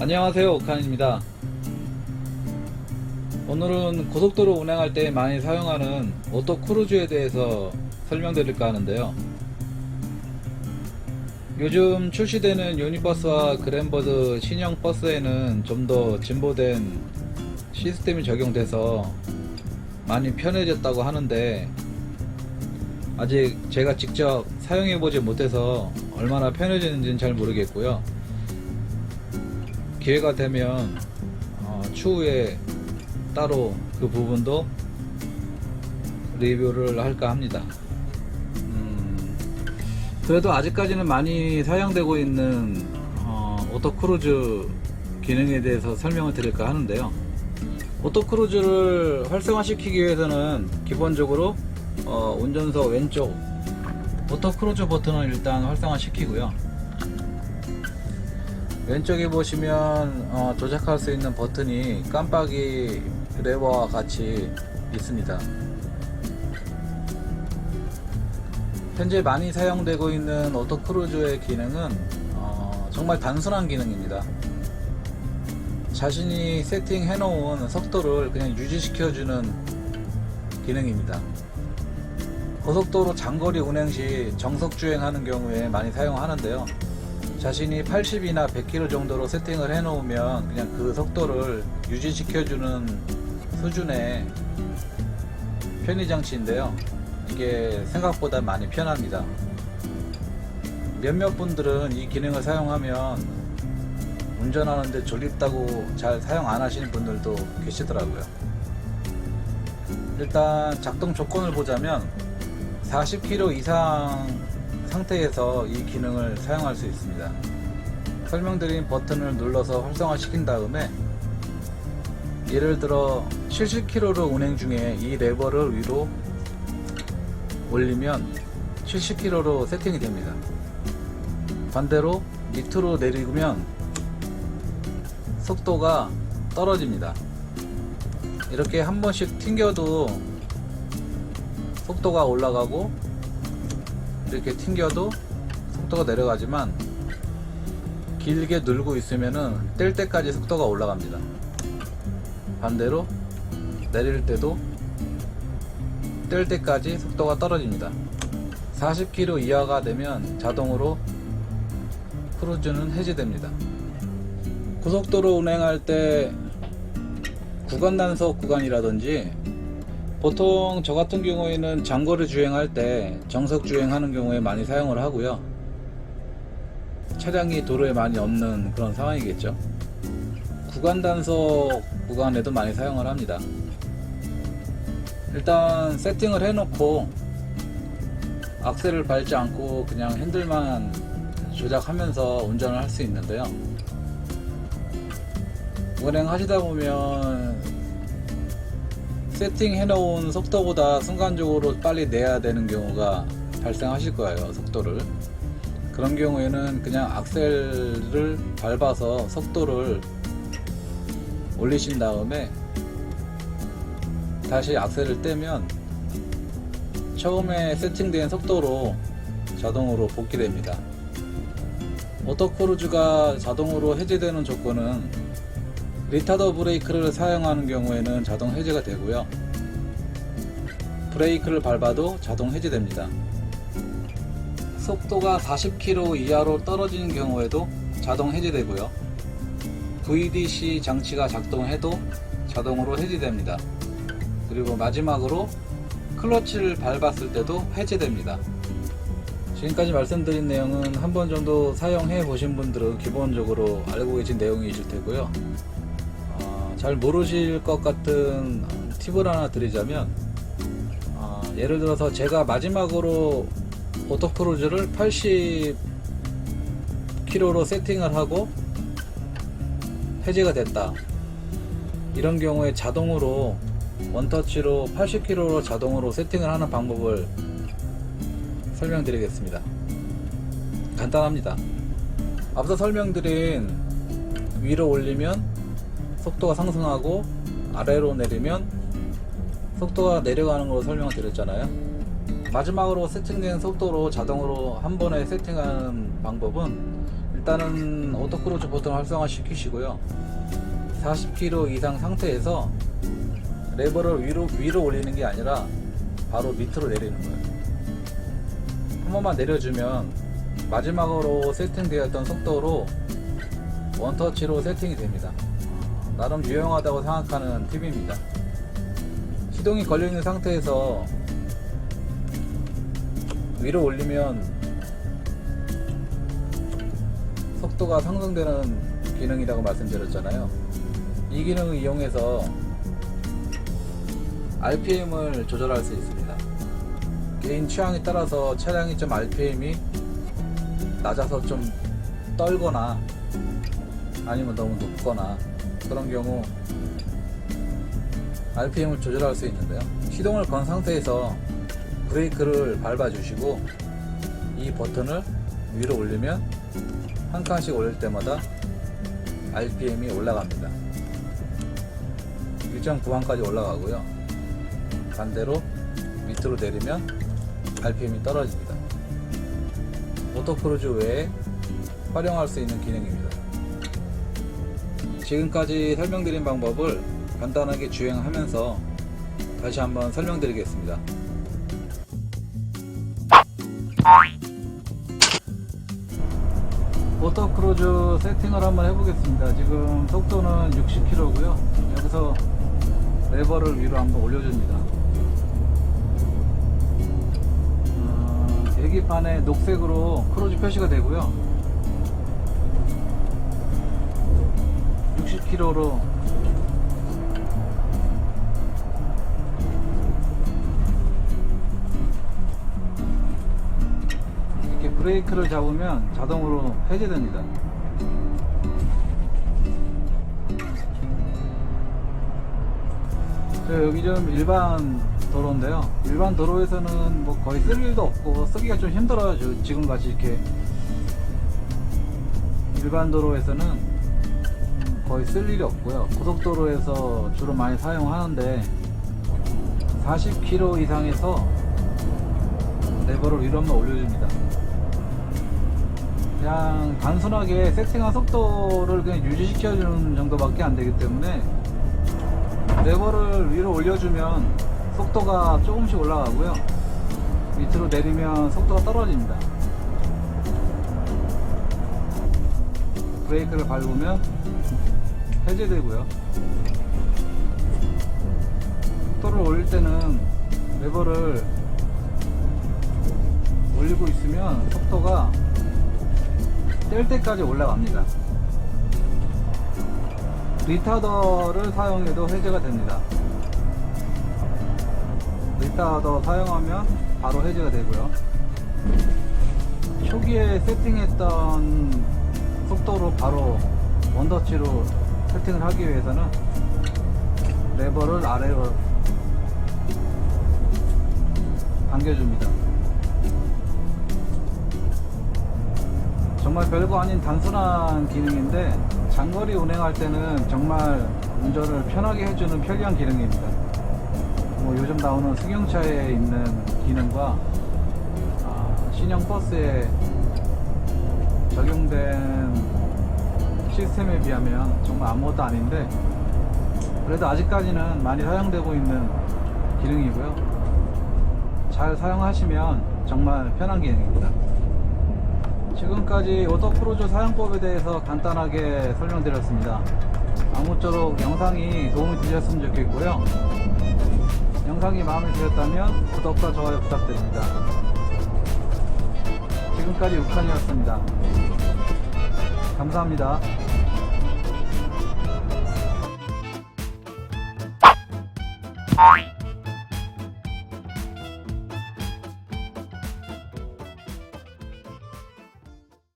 안녕하세요 오칸입니다. 오늘은 고속도로 운행할 때 많이 사용하는 오토 크루즈에 대해서 설명드릴까 하는데요. 요즘 출시되는 유니버스와 그랜버드 신형 버스에는 좀 더 진보된 시스템이 적용돼서 많이 편해졌다고 하는데 아직 제가 직접 사용해보지 못해서 얼마나 편해졌는지는 잘 모르겠고요 기회가 되면 어, 추후에 따로 그 부분도 리뷰를 할까 합니다. 음, 그래도 아직까지는 많이 사용되고 있는 어, 오토 크루즈 기능에 대해서 설명을 드릴까 하는데요. 오토 크루즈를 활성화시키기 위해서는 기본적으로 어, 운전석 왼쪽 오토크루즈 버튼을 일단 활성화 시키고요. 왼쪽에 보시면 어, 조작할 수 있는 버튼이 깜빡이 레버와 같이 있습니다. 현재 많이 사용되고 있는 오토크루즈의 기능은 어, 정말 단순한 기능입니다. 자신이 세팅해 놓은 속도를 그냥 유지시켜주는 기능입니다. 고속도로 장거리 운행 시 정석 주행하는 경우에 많이 사용하는데요. 자신이 80이나 100km 정도로 세팅을 해 놓으면 그냥 그 속도를 유지시켜주는 수준의 편의 장치인데요. 이게 생각보다 많이 편합니다. 몇몇 분들은 이 기능을 사용하면 운전하는데 졸립다고 잘 사용 안 하시는 분들도 계시더라고요. 일단 작동 조건을 보자면 40km 이상 상태에서 이 기능을 사용할 수 있습니다. 설명드린 버튼을 눌러서 활성화 시킨 다음에 예를 들어 70km로 운행 중에 이 레버를 위로 올리면 70km로 세팅이 됩니다. 반대로 밑으로 내리면 속도가 떨어집니다. 이렇게 한 번씩 튕겨도 속도가 올라가고 이렇게 튕겨도 속도가 내려가지만 길게 눌고 있으면은 뗄 때까지 속도가 올라갑니다. 반대로 내릴 때도 뗄 때까지 속도가 떨어집니다. 40km 이하가 되면 자동으로 크루즈는 해제됩니다. 고속도로 운행할 때 구간 단속 구간이라든지 보통 저 같은 경우에는 장거리 주행할 때 정석 주행하는 경우에 많이 사용을 하고요. 차량이 도로에 많이 없는 그런 상황이겠죠. 구간 단속 구간에도 많이 사용을 합니다. 일단 세팅을 해놓고 악셀을 밟지 않고 그냥 핸들만 조작하면서 운전을 할 수 있는데요. 운행하시다 보면 세팅해 놓은 속도보다 순간적으로 빨리 내야 되는 경우가 발생하실 거예요 속도를. 그런 경우에는 그냥 악셀을 밟아서 속도를 올리신 다음에 다시 악셀을 떼면 처음에 세팅된 속도로 자동으로 복귀됩니다. 오토크루즈가 자동으로 해제되는 조건은 리타더 브레이크를 사용하는 경우에는 자동 해제가 되고요. 브레이크를 밟아도 자동 해제됩니다. 속도가 40km 이하로 떨어지는 경우에도 자동 해제되고요. VDC 장치가 작동해도 자동으로 해제됩니다. 그리고 마지막으로 클러치를 밟았을 때도 해제됩니다. 지금까지 말씀드린 내용은 한 번 정도 사용해 보신 분들은 기본적으로 알고 계신 내용이실 테고요. 어, 잘 모르실 것 같은 팁을 하나 드리자면 어, 예를 들어서 제가 마지막으로 오토크루즈를 80km로 세팅을 하고 해제가 됐다. 이런 경우에 자동으로 원터치로 80km로 자동으로 세팅을 하는 방법을 설명드리겠습니다. 간단합니다. 앞서 설명드린 위로 올리면 속도가 상승하고 아래로 내리면 속도가 내려가는 걸로 설명을 드렸잖아요. 마지막으로 세팅된 속도로 자동으로 한 번에 세팅하는 방법은 일단은 오토크루즈 버튼 활성화 시키시고요. 40km 이상 상태에서 레버를 위로, 위로 올리는 게 아니라 바로 밑으로 내리는 거예요. 한 번만 내려주면 마지막으로 세팅되었던 속도로 원터치로 세팅이 됩니다 나름 유용하다고 생각하는 팁입니다 시동이 걸려있는 상태에서 위로 올리면 속도가 상승되는 기능이라고 말씀드렸잖아요. 이 기능을 이용해서 RPM을 조절할 수 있습니다. 개인 취향에 따라서 차량이 좀 RPM이 낮아서 좀 떨거나 아니면 너무 높거나 그런 경우 RPM을 조절할 수 있는데요. 시동을 건 상태에서 브레이크를 밟아 주시고 이 버튼을 위로 올리면 한 칸씩 올릴 때마다 RPM이 올라갑니다. 일정 구간까지 올라가고요. 반대로 밑으로 내리면 RPM이 떨어집니다. 오토크루즈 외에 활용할 수 있는 기능입니다. 지금까지 설명드린 방법을 간단하게 주행하면서 다시 한번 설명드리겠습니다. 오토크루즈 세팅을 한번 해보겠습니다. 지금 속도는 60km고요. 여기서 레버를 위로 한번 올려줍니다. 어, 계기판에 녹색으로 크루즈 표시가 되고요. 60km로 이렇게 브레이크를 잡으면 자동으로 해제됩니다. 저 여기 좀 일반 도로인데요. 일반 도로에서는 뭐 거의 쓸 일도 없고 쓰기가 좀 힘들어요. 저- 지금 같이 이렇게 일반 도로에서는 거의 쓸 일이 없고요. 고속도로에서 주로 많이 사용하는데 40km 이상에서 레버를 위로 한번 올려줍니다. 그냥 단순하게 세팅한 속도를 그냥 유지시켜주는 정도밖에 안 되기 때문에 레버를 위로 올려주면 속도가 조금씩 올라가고요. 밑으로 내리면 속도가 떨어집니다. 브레이크를 밟으면 해제되고요. 속도를 올릴 때는 레버를 올리고 있으면 속도가 뗄 때까지 올라갑니다. 리타더를 사용해도 해제가 됩니다. 리타더 사용하면 바로 해제가 되고요. 초기에 세팅했던 속도로 바로 원터치로 세팅을 하기 위해서는 레버를 아래로 당겨줍니다. 정말 별거 아닌 단순한 기능인데 장거리 운행할 때는 정말 운전을 편하게 해주는 편리한 기능입니다. 뭐 요즘 나오는 승용차에 있는 기능과 아, 신형 버스에 적용된 시스템에 비하면 정말 아무것도 아닌데 그래도 아직까지는 많이 사용되고 있는 기능이고요. 잘 사용하시면 정말 편한 기능입니다. 지금까지 오토크루즈 사용법에 대해서 간단하게 설명드렸습니다. 아무쪼록 영상이 도움이 되셨으면 좋겠고요. 영상이 마음에 드셨다면 구독과 좋아요 부탁드립니다. 지금까지 우칸이었습니다. 감사합니다.